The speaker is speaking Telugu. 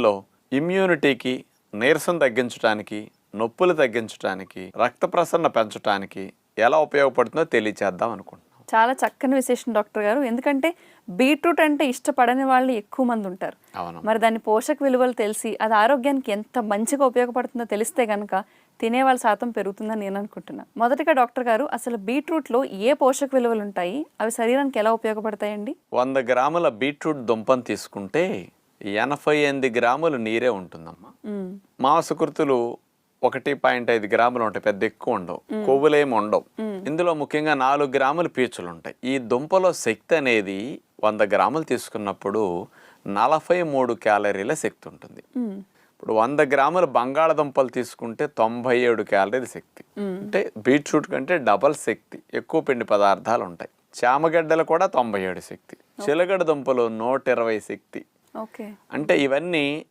లో ఇమ్యూనిటీకి నీరసం తగ్గించడానికి నొప్పులు తగ్గించడానికి రక్త ప్రసరణ పెంచడానికి ఎలా ఉపయోగపడుతుందో తెలియచేద్దాం అనుకుంటున్నాం. చాలా చక్కని విశేషం డాక్టర్ గారు. ఎందుకంటే బీట్రూట్ అంటే ఇష్టపడని వాళ్ళు ఎక్కువ మంది ఉంటారు. మరి దాని పోషక విలువలు తెలిసి అది ఆరోగ్యానికి ఎంత మంచిగా ఉపయోగపడుతుందో తెలిస్తే కనుక తినే వాళ్ళ శాతం పెరుగుతుందని నేను అనుకుంటున్నా. మొదటగా డాక్టర్ గారు అసలు బీట్రూట్లో ఏ పోషక విలువలు ఉంటాయి? అవి శరీరానికి ఎలా ఉపయోగపడతాయండి? వంద గ్రాముల బీట్రూట్ దుంపను తీసుకుంటే ఎనభై ఎనిమిది గ్రాములు నీరే ఉంటుందమ్మా. మ్మ్. మాంసకృతులు ఒకటి పాయింట్ ఐదు గ్రాములు ఉంటాయి పెద్ద ఎక్కువ ఉండవు. కొవ్వులేమి ఉండవు. ఇందులో ముఖ్యంగా నాలుగు గ్రాములు పీచులు ఉంటాయి. ఈ దుంపలో శక్తి అనేది వంద గ్రాములు తీసుకున్నప్పుడు నలభై మూడు క్యాలరీల శక్తి ఉంటుంది. ఇప్పుడు వంద గ్రాముల బంగాళదుంపలు తీసుకుంటే తొంభై ఏడు క్యాలరీల శక్తి. అంటే బీట్రూట్ కంటే డబల్ శక్తి. ఎక్కువ పిండి పదార్థాలు ఉంటాయి. చామగడ్డలు కూడా తొంభై ఏడు శక్తి. చిలగడ దుంపలు నూట ఇరవై శక్తి. అంటే ఇవన్నీ